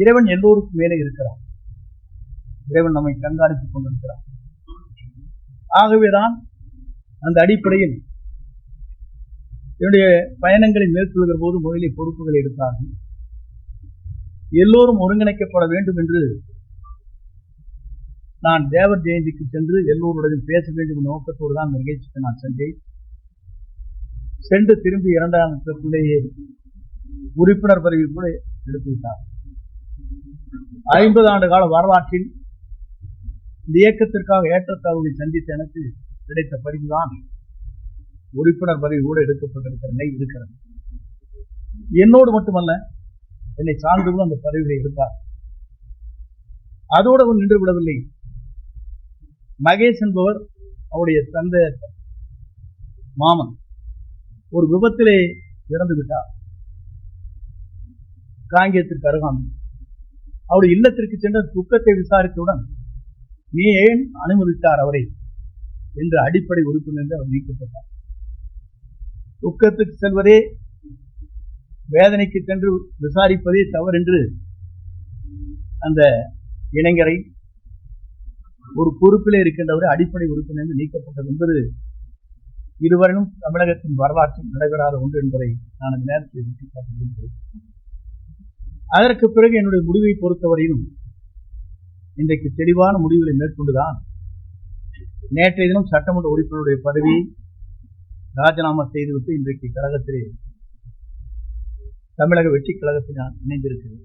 இறைவன் எல்லோருக்கும் மேலே இருக்கிறான். இறைவன் நம்மை கண்காணித்துக் கொண்டிருக்கிறான். ஆகவேதான் அந்த அடிப்படையில் என்னுடைய பயணங்களை மேற்கொள்கிற போது முதலில் பொறுப்புகளை எடுத்தார்கள். எல்லோரும் ஒருங்கிணைக்கப்பட வேண்டும் என்று நான் தேவர் ஜெயந்திக்கு சென்று எல்லோருடன் பேச வேண்டும் நோக்கத்தோடு தான் அந்த நிகழ்ச்சிக்கு நான் சென்றேன். சென்று திரும்பி இரண்டாம் உறுப்பினர் பதவி கூட எடுத்து விட்டார் ஐம்பது ஆண்டு கால வரலாற்றில் இந்த இயக்கத்திற்காக ஏற்றத்தாழ்வுகளை சந்தித்த எனக்கு கிடைத்த பதிவுதான் உறுப்பினர் பதவி கூட எடுக்கப்பட்டிருக்கிற நிலை இருக்கிறது. என்னோடு மட்டுமல்ல என்னை சார்ந்தவர்கள் அந்த பதவிகளை எடுத்தார் அதோடு அவர் நின்று விடவில்லை. மகேஷ் என்பவர் அவருடைய தந்தை மாமன். ஒரு விபத்திலே இறந்து விட்டார் காங்கியத்திற்கு அருகாமல் அவருடைய இல்லத்திற்கு சென்ற துக்கத்தை விசாரித்தவுடன் நீ ஏன் அனுமதித்தார் அவரை? என்ற அடிப்படை உறுப்பினர் அவர் நீக்கப்பட்டார். துக்கத்துக்கு செல்வதே வேதனைக்கு சென்று விசாரிப்பதே தவறென்று அந்த இளைஞரை ஒரு பொறுப்பிலே இருக்கின்றவரை அடிப்படை உறுப்பினர் நீக்கப்பட்டது என்பது இதுவரையும் தமிழகத்தின் வரலாற்றில் நடைபெறாத ஒன்று என்பதை நான் அந்த நேரத்தில் சுட்டிக்காட்ட விரும்புகிறேன் அதற்கு பிறகு என்னுடைய முடிவை பொறுத்தவரையிலும் இன்றைக்கு தெளிவான முடிவுகளை மேற்கொண்டுதான் நேற்றைய தினம் சட்டமன்ற உறுப்பினருடைய பதவியை ராஜினாமா செய்துவிட்டு இன்றைக்கு கழகத்திலே தமிழக வெற்றி கழகத்தில் நான் இணைந்திருக்கிறேன்